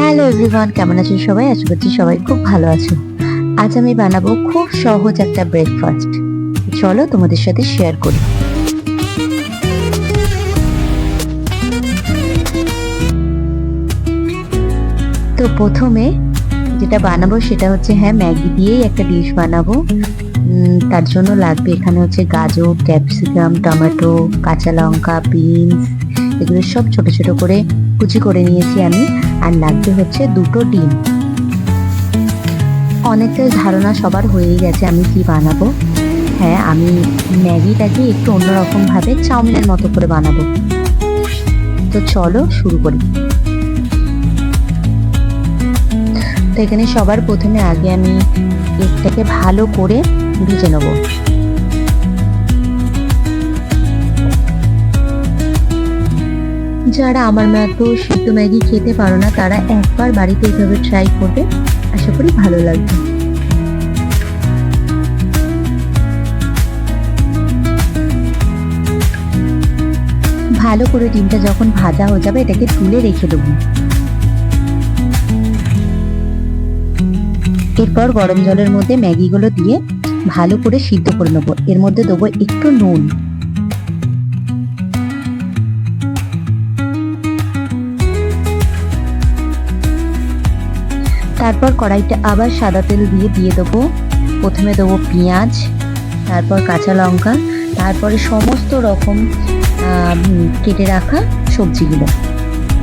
Hello everyone, কেমন আছো সবাই? আশা করছি সবাই খুব ভালো আছো আজ আমি বানাবো খুব সহজ একটা ব্রেকফাস্ট চলো তোমাদের সাথে শেয়ার করি। তো প্রথমে যেটা বানাবো সেটা হচ্ছে হ্যাঁ ম্যাগি দিয়েই একটা ডিশ বানাবো। তার জন্য লাগবে এখানে হচ্ছে গাজর ক্যাপসিকাম টমেটো, কাঁচা লঙ্কা বিনস এগুলো সব ছোট ছোট করে কুচি করে নিয়েছি আমি, আর লাগবে হচ্ছে দুটো ডিম। অনেকটা ধারণা সবার হয়েই গেছে আমি কি বানাবো। হ্যাঁ আমি ম্যাগিটাকে একটু অন্যরকমভাবে চাউমিনের মতো করে বানাবো। তো চলো শুরু করি। তো এখানে সবার প্রথমে আগে আমি এগটাকে ভালো করে ভিজে নেব। যারা আমার মতো সিদ্ধ ম্যাগি খেতে পারো না, তারা একবার বাড়িতে এইভাবে ট্রাই করবে। আশা করি ভালো লাগবে। ভালো করে ডিমটা যখন ভাজা হয়ে যাবে, এটাকে তুলে রেখে দেবো। এরপর গরম জলের মধ্যে ম্যাগিগুলো দিয়ে ভালো করে সিদ্ধ করে নেব। এর মধ্যে দেবো একটু নুন। তারপর কড়াইতে আবার সাদা তেল দিয়ে দিয়ে দেবো। প্রথমে দেবো পেঁয়াজ, তারপর কাঁচা লঙ্কা, তারপরে সমস্ত রকম কেটে রাখা সবজিগুলো।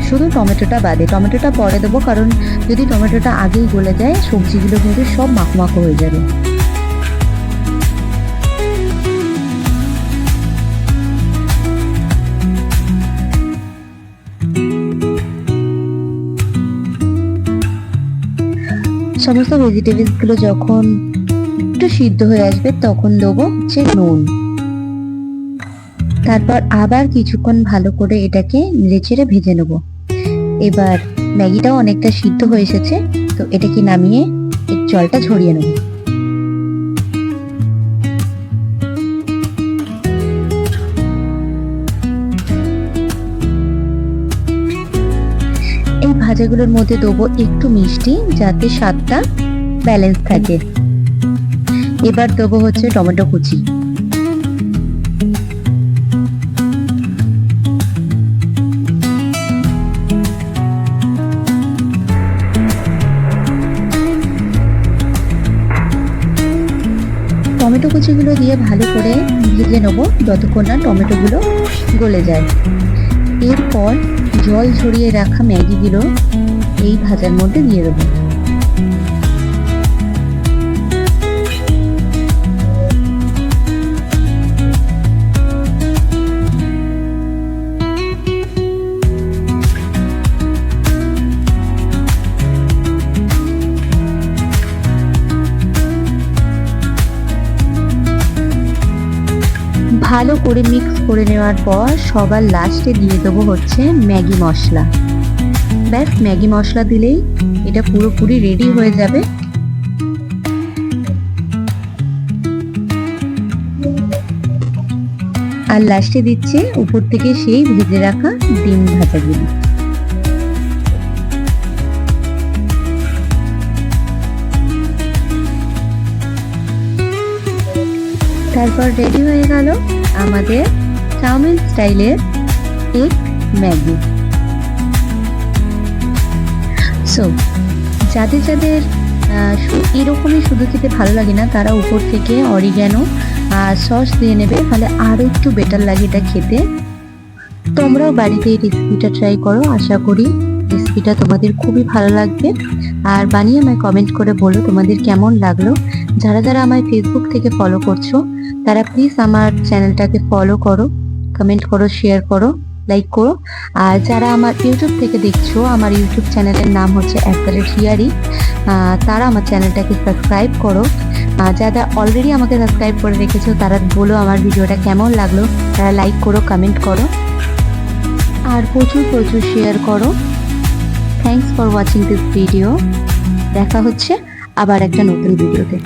শুধু টমেটোটা বাদে। টমেটোটা পরে দেবো কারণ যদি টমেটোটা আগেই গলে যায়, সবজিগুলো কিন্তু সব মাখমাখো হয়ে যাবে। সমস্ত ভেজিটেবলসগুলো যখন একটু সিদ্ধ হয়ে আসবে, তখন দেবো হচ্ছে নুন। তারপর আবার কিছুক্ষণ ভালো করে এটাকে নেড়েচেড়ে ভেজে নেব। এবার ম্যাগিটাও অনেকটা সিদ্ধ হয়ে এসেছে, তো এটাকে নামিয়ে এর জলটা ঝরিয়ে নেব। ভাজাগুলোর মধ্যে দেবো একটু মিষ্টি যাতে স্বাদটা ব্যালেন্স থাকে। এবার দেবো হচ্ছে টমেটো কুচি। টমেটো কুচিগুলো দিয়ে ভালো করে ভেজে নেব, যতক্ষণ না টমেটোগুলো গলে যায়। এরপর জল ঝরিয়ে রাখা ম্যাগিগুলো এই ভাজার মধ্যে দিয়ে দেবো। ভালো করে মিক্স করে নেওয়ার পর সবার লাস্টে দিয়ে দেবো হচ্ছে ম্যাগি মশলা। ব্যাস, ম্যাগি মশলা দিলেই এটা পুরোপুরি রেডি হয়ে যাবে। আর লাস্টে দিচ্ছে উপর থেকে সেই ভেজে রাখা ডিম ভাজাগুলো তারপর রেডি হয়ে গেল আমাদের চাউমিন স্টাইলের এগ ম্যাগি সো যাদের যাদের এরকমই শুধু খেতে ভালো লাগে না, তারা উপর থেকে অরিগ্যানো সস দিয়ে নেবে, তাহলে আরও একটু বেটার লাগে এটা খেতে। তোমরাও বাড়িতে এই রেসিপিটা ট্রাই করো, আশা করি রেসিপিটা তোমাদের খুবই ভালো লাগবে। আর বানিয়ে আমায় কমেন্ট করে বলো তোমাদের কেমন লাগল। যারা যারা আমায় ফেসবুক থেকে ফলো করছ তারা প্লিজ আমার চ্যানেলটাকে ফলো করো কমেন্ট করো শেয়ার করো লাইক করো। আর যারা আমার ইউটিউব থেকে দেখছ, আমার ইউটিউব চ্যানেলের নাম হচ্ছে অ্যাপেলের হিয়ারি। তারা আমার চ্যানেলটাকে সাবস্ক্রাইব করো। যারা অলরেডি আমাকে সাবস্ক্রাইব করে রেখেছো, তারা বলো আমার ভিডিওটা কেমন লাগল। তারা লাইক করো কমেন্ট করো। আর প্রচুর প্রচুর শেয়ার করো। Thanks for watching this video দেখা হচ্ছে আবার একটা নতুন ভিডিওতে।